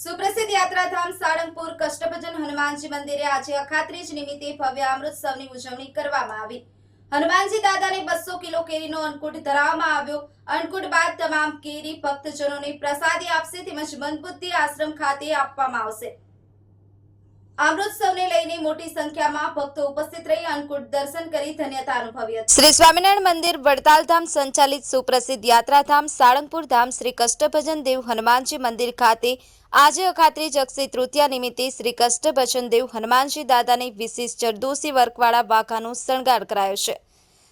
સુપ્રસિદ્ધ યાત્રાધામ સાળંગપુર કષ્ટભજન હનુમાનજી મંદિરે આજે અખાત્રીજ નિમિત્તે ભવ્ય અમૃતસવની ઉજવણી કરવામાં આવી. હનુમાનજી દાદાને બસો કિલો કેરીનો અન્નકૂટ ધરાવવામાં આવ્યો. અન્નકૂટ બાદ તમામ કેરી ભક્તજનોને પ્રસાદી આપશે તેમજ મંદબુદ્ધિ આશ્રમ ખાતે આપવામાં આવશે. લઈને મોટી સંખ્યામાં ભક્તો ઉપસ્થિત રહી અન્નકૂટ દર્શન કરી ધન્યતા અનુભવી શ્રી સ્વામિનારાયણ મંદિર વડતાલધામ સંચાલિત સુપ્રસિદ્ધ યાત્રાધામ, સાળંગપુર ધામ શ્રી કષ્ટભજન દેવ હનુમાનજી મંદિર ખાતે આજે અખાત્રી જક્ષી તૃતીયા નિમિત્તે શ્રી કષ્ટભજન દેવ હનુમાનજી દાદાની વિશેષ ચરદોસી વર્કવાળા વાઘાનો શણગાર કરાયો છે.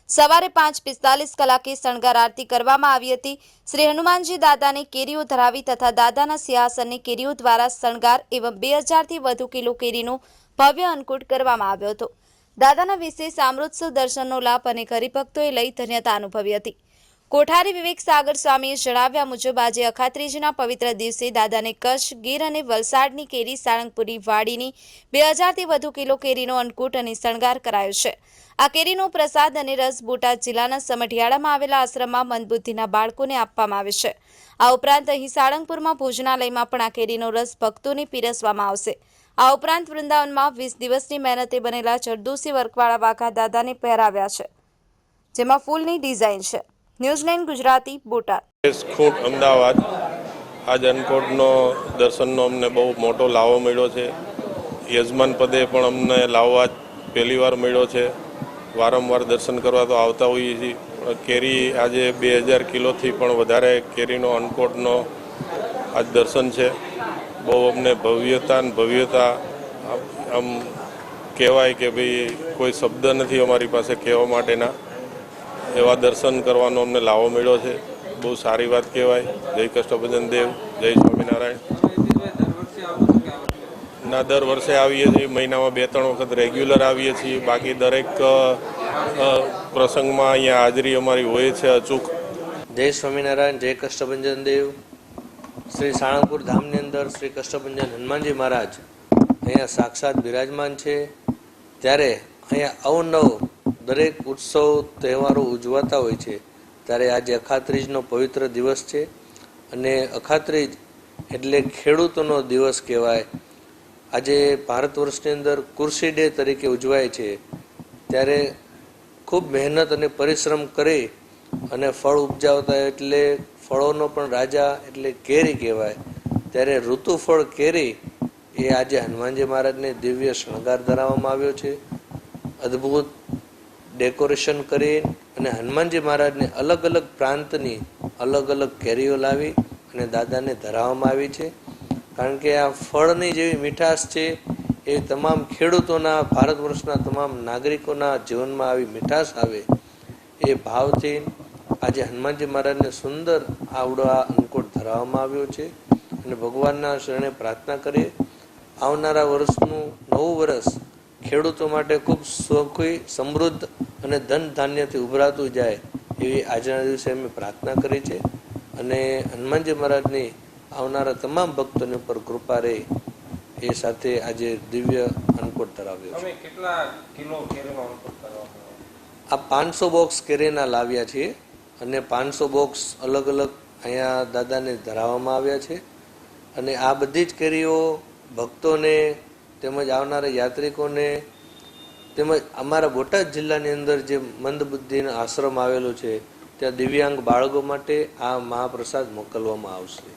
સવારે પાંચ પિસ્તાલીસ કલાકે શણગાર આરતી કરવામાં આવી હતી. શ્રી હનુમાનજી દાદાને કેરીઓ ધરાવી તથા દાદાના સિંહાસનને કેરીઓ દ્વારા શણગાર એવં બે હજારથી વધુ કિલો કેરીનું ભવ્ય અંકુટ કરવામાં આવ્યો હતો. દાદાના વિશેષ અમૃતસર દર્શનનો લાભ અને હરિભક્તોએ લઈ ધન્યતા અનુભવી હતી. કોઠારી વિવેક સાગર સ્વામીએ જણાવ્યા મુજબ, આજે અખાત્રીજના પવિત્ર દિવસે દાદાને કચ્છ, ગીર અને વલસાડની કેરી સાળંગપુરી વાડીની બે હજારથી વધુ કિલો કેરીનો અન્નકૂટ અને શણગાર કરાયો છે. આ કેરીનો પ્રસાદ અને રસ બોટાદ જિલ્લાના સમઢિયાળામાં આવેલા આશ્રમમાં મંદબુદ્ધિના બાળકોને આપવામાં આવે છે. આ ઉપરાંત અહીં સાળંગપુરમાં ભોજનાલયમાં પણ આ કેરીનો રસ ભક્તોને પીરસવામાં આવશે. આ ઉપરાંત વૃંદાવનમાં વીસ દિવસની મહેનતે બનેલા જરદોસી વર્કવાળા વાઘા દાદાને પહેરાવ્યા છે. જેમાં ફૂલની ડિઝાઇન છે. ન્યૂઝ ગુજરાતી, બોટાદ. ખૂટ અમદાવાદ. આજ અનકોટનો દર્શનનો અમને બહુ મોટો લાવો મળ્યો છે. યજમાન પદે પણ અમને લાવો આજ પહેલી વાર મળ્યો છે. વારંવાર દર્શન કરવા તો આવતા હોઈએ છીએ. કેરી આજે બે હજાર કિલોથી પણ વધારે કેરીનો અનકોટનો આજ દર્શન છે. બહુ અમને ભવ્યતા ને ભવ્યતા આમ કહેવાય કે ભાઈ કોઈ શબ્દ નથી અમારી પાસે કહેવા માટેના. એવા દર્શન કરવાનો અમને લાવો મળ્યો છે. બહુ સારી વાત કહેવાય. જય કષ્ટભજન દેવ, જય સ્વામિનારાયણ. ના, દર વર્ષે આવીએ છીએ. મહિનામાં બે ત્રણ વખત રેગ્યુલર આવીએ છીએ. બાકી દરેક પ્રસંગમાં અહીંયા હાજરી અમારી હોય છે અચૂક. જય સ્વામિનારાયણ, જય કષ્ટભંજન દેવ. શ્રી સાળંગપુર ધામની અંદર શ્રી કષ્ટભંજન હનુમાનજી મહારાજ અહીંયા સાક્ષાત બિરાજમાન છે. ત્યારે અહીંયા અવનવ દરેક ઉત્સવ, તહેવારો ઉજવાતા હોય છે. ત્યારે આજે અખાત્રીજનો પવિત્ર દિવસ છે અને અખાત્રીજ એટલે ખેડૂતોનો દિવસ કહેવાય. આજે ભારત વર્ષની અંદર કૃષિ ડે તરીકે ઉજવાય છે. ત્યારે ખૂબ મહેનત અને પરિશ્રમ કરી અને ફળ ઉપજાવતા એટલે ફળોનો પણ રાજા એટલે કેરી કહેવાય. ત્યારે ઋતુફળ કેરી એ આજે હનુમાનજી મહારાજને દિવ્ય શણગાર ધરાવવામાં આવ્યો છે. અદ્ભુત ડેકોરેશન કરી અને હનુમાનજી મહારાજને અલગ અલગ પ્રાંતની અલગ અલગ કેરીઓ લાવી અને દાદાને ધરાવવામાં આવી છે. કારણ કે આ ફળની જેવી મીઠાશ છે એ તમામ ખેડૂતોના, ભારત વર્ષના તમામ નાગરિકોના જીવનમાં આવી મીઠાશ આવે એ ભાવથી આજે હનુમાનજી મહારાજને સુંદર આવડો આ અન્નકૂટ ધરાવવામાં આવ્યો છે અને ભગવાનના શરણે પ્રાર્થના કરીએ. આવનારા વર્ષનું નવું વર્ષ ખેડૂતો માટે ખૂબ સુખી, સમૃદ્ધ અને ધન ધાન્યથી ઉભરાતું જાય એવી આજના દિવસે અમે પ્રાર્થના કરી છે. અને હનુમાનજી મહારાજની આવનારા તમામ ભક્તોની ઉપર કૃપા રહે એ સાથે આજે દિવ્ય અન્નકૂટ ધરાવ્યો છે. કેટલા કિલો આ પાંચસો બોક્સ કેરીના લાવ્યા છીએ અને પાંચસો બોક્સ અલગ અલગ અહીંયા દાદાને ધરાવવામાં આવ્યા છે. અને આ બધી જ કેરીઓ ભક્તોને તેમજ આવનારા યાત્રિકોને તેમજ અમારા બોટાદ જિલ્લાની અંદર જે મંદબુદ્ધિનો આશ્રમ આવેલો છે, ત્યાં દિવ્યાંગ બાળકો માટે આ મહાપ્રસાદ મોકલવામાં આવશે.